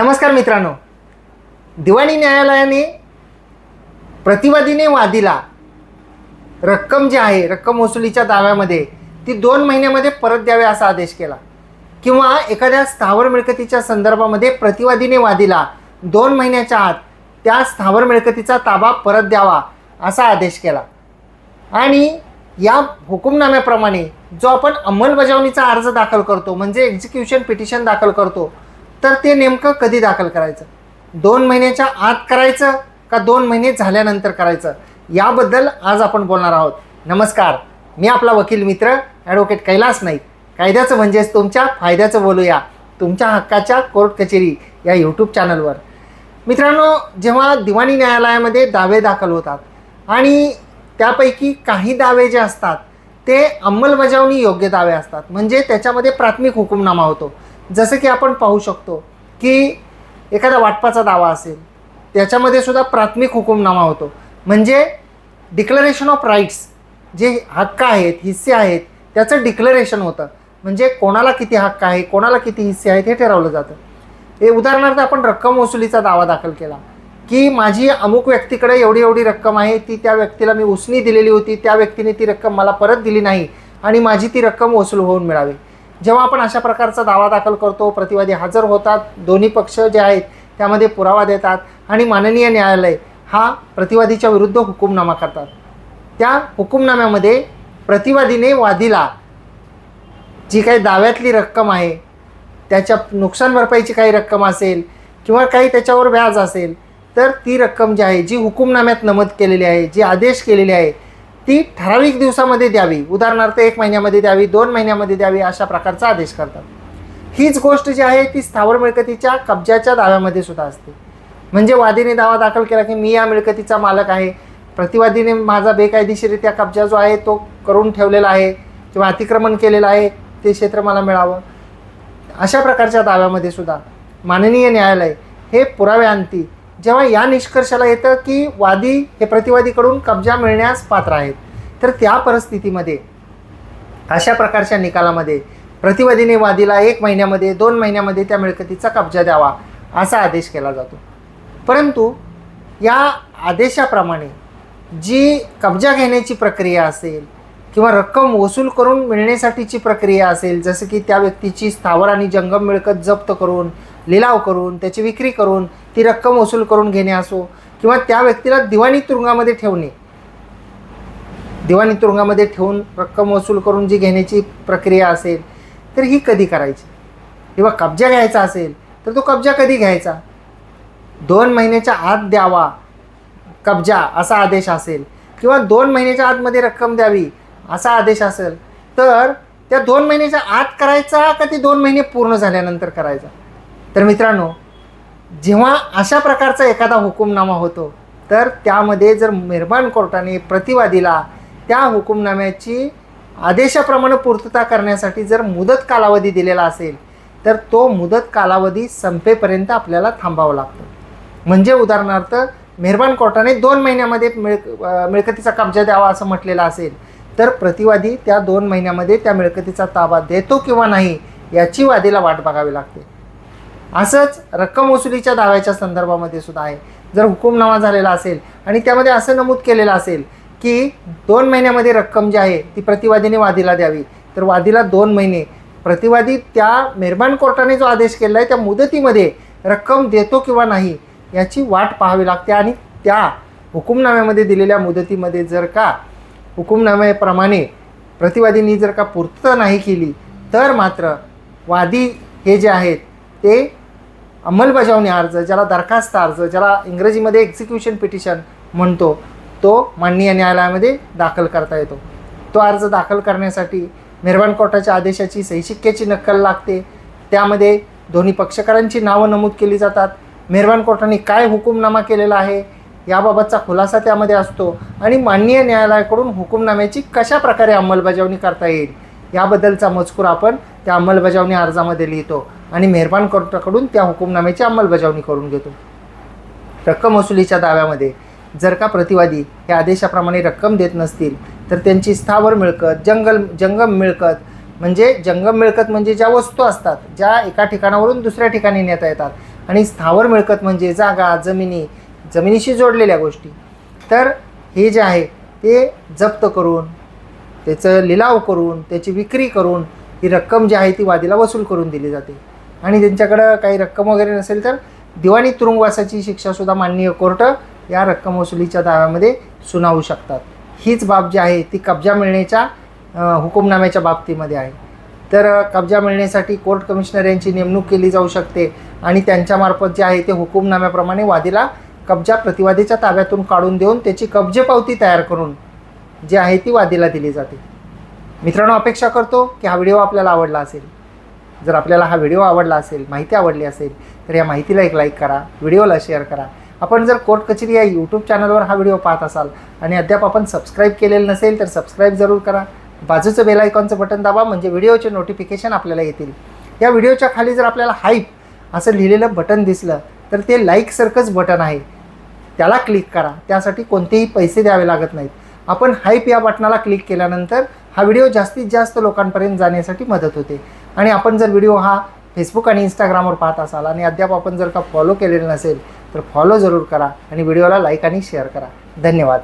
नमस्कार मित्रांनो. दिवाणी न्यायालयाने प्रतिवादीने वादीला रक्कम जी आहे रक्कम वसुलीच्या दाव्यामध्ये ती दोन महिन्यामध्ये परत द्यावे असा आदेश केला. किंवा एखाद्या स्थावर मिळकतीच्या संदर्भामध्ये प्रतिवादीने वादीला दोन महिन्याच्या आत त्या स्थावर मिळकतीचा ताबा परत द्यावा असा आदेश केला. आणि या हुकुमनाम्याप्रमाणे जो आपण अंमलबजावणीचा अर्ज दाखल करतो म्हणजे एक्झिक्युशन पिटिशन दाखल करतो तर ते नेमकं कधी दाखल करायचं? दोन महिन्याच्या आत करायचं का दोन महिने झाल्यानंतर करायचं? याबद्दल आज आपण बोलणार आहोत. नमस्कार मी आपला वकील मित्र ॲडव्होकेट कैलास नाईक. कायद्याचं म्हणजेच तुमच्या फायद्याचं बोलूया. तुमच्या हक्काच्या कोर्ट कचेरी या यूट्यूब चॅनलवर मित्रांनो जेव्हा दिवाणी न्यायालयामध्ये दावे दाखल होतात आणि त्यापैकी काही दावे जे असतात ते अंमलबजावणी योग्य दावे असतात. म्हणजे त्याच्यामध्ये प्राथमिक हुकुमनामा होतो. जसं की आपण पाहू शकतो की एखादा वाटपाचा दावा असेल त्याच्यामध्ये सुद्धा प्राथमिक हुकुमनामा होतो. म्हणजे डिक्लरेशन ऑफ राईट्स जे हक्क आहेत हिस्से आहेत त्याचं डिक्लरेशन होतं. म्हणजे कोणाला किती हक्क आहे कोणाला किती हिस्से आहेत हे ठरवलं जातं. हे उदाहरणार्थ आपण रक्कम वसुलीचा दावा दाखल केला. की माझी अमुक व्यक्तीकडे एवढी एवढी रक्कम आहे ती त्या व्यक्तीला मी उसनी दिलेली होती त्या व्यक्तीने ती रक्कम मला परत दिली नाही आणि माझी ती रक्कम वसूल होऊन मिळावी. जेव्हा आपण अशा प्रकारचा दावा दाखल करतो प्रतिवादी हजर होतात दोन्ही पक्ष जे आहेत त्यामध्ये पुरावा देतात आणि माननीय न्यायालय हा प्रतिवादीच्या विरुद्ध हुकुमनामा करतात. त्या हुकुमनाम्यामध्ये प्रतिवादीने वादीला जी काही दाव्यातली रक्कम आहे त्याच्या नुकसान भरपाईची काही रक्कम असेल किंवा काही त्याच्यावर व्याज असेल तर ती रक्कम जी आहे जी हुकुमनाम्यात नमूद केलेली आहे जी आदेश केलेली आहे ती ठराविक दिवसामध्ये द्यावी. उदाहरणार्थ एक महिन्यामध्ये द्यावी दोन महिन्यामध्ये द्यावी अशा प्रकारचा आदेश करतात. हीच गोष्ट जी आहे ती स्थावर मिळकतीच्या कब्जाच्या दाव्यामध्ये सुद्धा असते. म्हणजे वादीने दावा दाखल केला की मी या मिळकतीचा मालक आहे. प्रतिवादीने माझा बेकायदेशीरित्या कब्जा जो आहे तो करून ठेवलेला आहे किंवा अतिक्रमण केलेलं आहे ते क्षेत्र मला मिळावं. अशा प्रकारच्या दाव्यामध्ये सुद्धा माननीय न्यायालय हे पुराव्यांती जेव्हा या निष्कर्षाला येतं की वादी हे प्रतिवादीकडून कब्जा मिळण्यास पात्र आहेत तर त्या परिस्थितीमध्ये अशा प्रकारच्या निकालामध्ये प्रतिवादीने वादीला एक महिन्यामध्ये दोन महिन्यामध्ये त्या मिळकतीचा कब्जा द्यावा असा आदेश केला जातो. परंतु या आदेशाप्रमाणे जी कब्जा घेण्याची प्रक्रिया असेल किंवा रक्कम वसूल करून मिळण्यासाठीची प्रक्रिया असेल जसं की त्या व्यक्तीची स्थावर आणि जंगम मिळकत जप्त करून लिलाव करून त्याची विक्री करून ती रक्कम वसूल करून घेणे असो किंवा त्या व्यक्तीला दिवाणी तुरुंगामध्ये ठेवणे. दिवाणी तुरुंगामध्ये ठेवून रक्कम वसूल करून जी घेण्याची प्रक्रिया असेल तर ही कधी करायची? किंवा कब्जा घ्यायचा असेल तर तो कब्जा कधी घ्यायचा? दोन महिन्याच्या आत द्यावा. कब्जा असा आदेश असेल किंवा दोन महिन्याच्या आतमध्ये रक्कम द्यावी असा आदेश असेल तर त्या दोन महिन्याच्या आत करायचा का ते दोन महिने पूर्ण झाल्यानंतर करायचा? तर मित्रांनो जेव्हा अशा प्रकारचा एखादा हुकुमनामा होतो तर त्यामध्ये जर मेहरबान कोर्टाने प्रतिवादीला त्या हुकुमनाम्याची आदेशाप्रमाणे पूर्तता करण्यासाठी जर मुदत कालावधी दिलेला असेल तर तो मुदत कालावधी संपेपर्यंत आपल्याला थांबावं लागतं. म्हणजे उदाहरणार्थ मेहरबान कोर्टाने दोन महिन्यामध्ये मिळ मिळकतीचा कब्जा द्यावा असं म्हटलेलं असेल तर प्रतिवादी त्या दोन महिन्यामध्ये त्या मिळकतीचा ताबा देतो किंवा नाही याची वादीला वाट बघावी लागते. असंच रक्कम वसुलीच्या दाव्याच्या संदर्भामध्ये सुद्धा आहे. जर हुकुमनामा झालेला असेल आणि त्यामध्ये असं नमूद केलेलं असेल की दोन महिन्यामध्ये रक्कम जी आहे ती प्रतिवादीने वादीला द्यावी. तर वादीला दोन महिने. प्रतिवादी त्या मेहरबान कोर्टाने जो आदेश केला आहे त्या मुदतीमध्ये रक्कम देतो किंवा नाही याची वाट पाहावी लागते. आणि त्या हुकुमनाम्यामध्ये दिलेल्या मुदतीमध्ये जर का हुकुमनाम्याप्रमाणे प्रतिवादींनी जर का पूर्तता नाही केली तर मात्र वादी हे जे आहेत ते अंमलबजावणी अर्ज ज्याला दरखास्त अर्ज ज्याला इंग्रजीमध्ये एक्झिक्युशन पिटिशन म्हणतो तो माननीय न्यायालयामध्ये दाखल करता येतो. तो अर्ज दाखल करण्यासाठी मेहरबान कोर्टाच्या आदेशाची सहीशिक्क्याची नक्कल लागते. त्यामध्ये दोन्ही पक्षकारांची नावं नमूद केली जातात. मेहरबान कोर्टाने काय हुकूमनामा केलेला आहे याबाबतचा खुलासा त्यामध्ये असतो. आणि माननीय न्यायालयाकडून हुकूमनाम्याची कशा प्रकारे अंमलबजावणी करता येईल याबद्दलचा मजकूर आपण त्या अंमलबजावणी अर्जामध्ये लिहितो. आणि मेहरबान कोर्टाकडून त्या हुकूमनाम्याची अंमलबजावणी करून घेतो. रक्कम वसुलीच्या दाव्यामध्ये जर का प्रतिवादी हे आदेशाप्रमाणे रक्कम देत नसतील तर त्यांची स्थावर मिळकत जंगल जंगम मिळकत म्हणजे जंगम मिळकत म्हणजे ज्या वस्तू असतात ज्या एका ठिकाणावरून दुसऱ्या ठिकाणी नेता येतात आणि स्थावर मिळकत म्हणजे जागा जमिनी जमिनीशी जोडलेल्या गोष्टी. तर हे जे आहे ते जप्त करून त्याचं लिलाव करून त्याची विक्री करून ही रक्कम जी आहे ती वादीला वसूल करून दिली जाते. आणि त्यांच्याकडं काही रक्कम वगैरे नसेल तर दिवाणी तुरुंगवासाची शिक्षासुद्धा माननीय कोर्ट या रक्कम वसुलीच्या दाव्यामध्ये सुनावू शकतात. हीच बाब जी आहे ती कब्जा मिळण्याच्या हुकुमनाम्याच्या बाबतीमध्ये आहे. तर कब्जा मिळण्यासाठी कोर्ट कमिशनर यांची नेमणूक केली जाऊ शकते आणि त्यांच्यामार्फत जे आहे ते हुकुमनाम्याप्रमाणे वादीला कब्जा प्रतिवादीच्या ताब्यातून काढून देऊन त्याची कब्जे पावती तयार करून जी आहे ती वादीला दिली जाते. मित्रांनो अपेक्षा करतो की हा व्हिडिओ आपल्याला आवडला असेल. जर आपल्याला हा व्हिडिओ आवडला असेल माहिती आवडली असेल तर या माहितीला एक लाईक करा व्हिडिओला शेअर करा. आपण जर कोर्ट कचेरी या यूट्यूब चॅनलवर हा व्हिडिओ पाहत असाल आणि अद्याप आपण सबस्क्राईब केलेलं नसेल तर सबस्क्राईब जरूर करा. बाजूचं बेल आयकॉनचं बटन दाबा म्हणजे व्हिडिओचे नोटिफिकेशन आपल्याला येतील. या व्हिडिओच्या खाली जर आपल्याला हाईप असं लिहिलेलं बटन दिसलं तर ते लाईक सारखंच बटन आहे. त्याला क्लिक करा. त्यासाठी कोणतेही पैसे द्यावे लागत नाहीत. आपण हाईप या बटनाला क्लिक केल्यानंतर हा व्हिडिओ जास्तीत जास्त लोकांपर्यंत जाण्यासाठी मदत होते. आणि आपण जर व्हिडिओ हा फेसबुक आणि इंस्टाग्रामवर पाहत असाल आणि अद्याप आपण जर का फॉलो केलेलं नसेल तर फॉलो जरूर करा आणि व्हिडिओला लाईक आणि शेअर करा. धन्यवाद.